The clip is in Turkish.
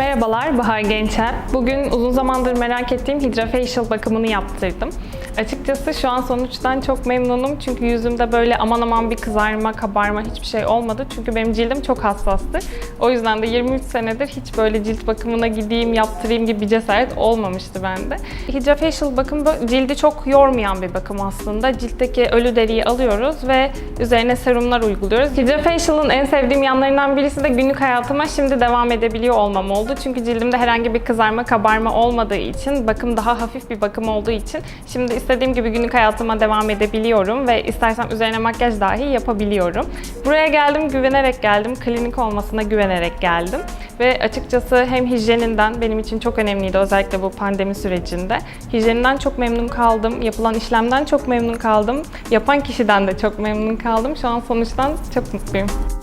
Merhabalar, Bahar Gençer. Bugün uzun zamandır merak ettiğim Hydrafacial bakımını yaptırdım. Açıkçası şu an sonuçtan çok memnunum çünkü yüzümde böyle aman aman bir kızarma, kabarma hiçbir şey olmadı. Çünkü benim cildim çok hassastı. O yüzden de 23 senedir hiç böyle cilt bakımına gideyim, yaptırayım gibi bir cesaret olmamıştı bende. Hydrafacial bakım cildi çok yormayan bir bakım aslında. Ciltteki ölü deriyi alıyoruz ve üzerine serumlar uyguluyoruz. Hydrafacial'ın en sevdiğim yanlarından birisi de günlük hayatıma şimdi devam edebiliyor olmam oldu. Çünkü cildimde herhangi bir kızarma, kabarma olmadığı için, bakım daha hafif bir bakım olduğu için şimdi istediğim gibi günlük hayatıma devam edebiliyorum ve istersem üzerine makyaj dahi yapabiliyorum. Buraya geldim, güvenerek geldim. Klinik olmasına güvenerek geldim. Ve açıkçası hem hijyeninden benim için çok önemliydi özellikle bu pandemi sürecinde. Hijyeninden çok memnun kaldım. Yapılan işlemden çok memnun kaldım. Yapan kişiden de çok memnun kaldım. Şu an sonuçtan çok mutluyum.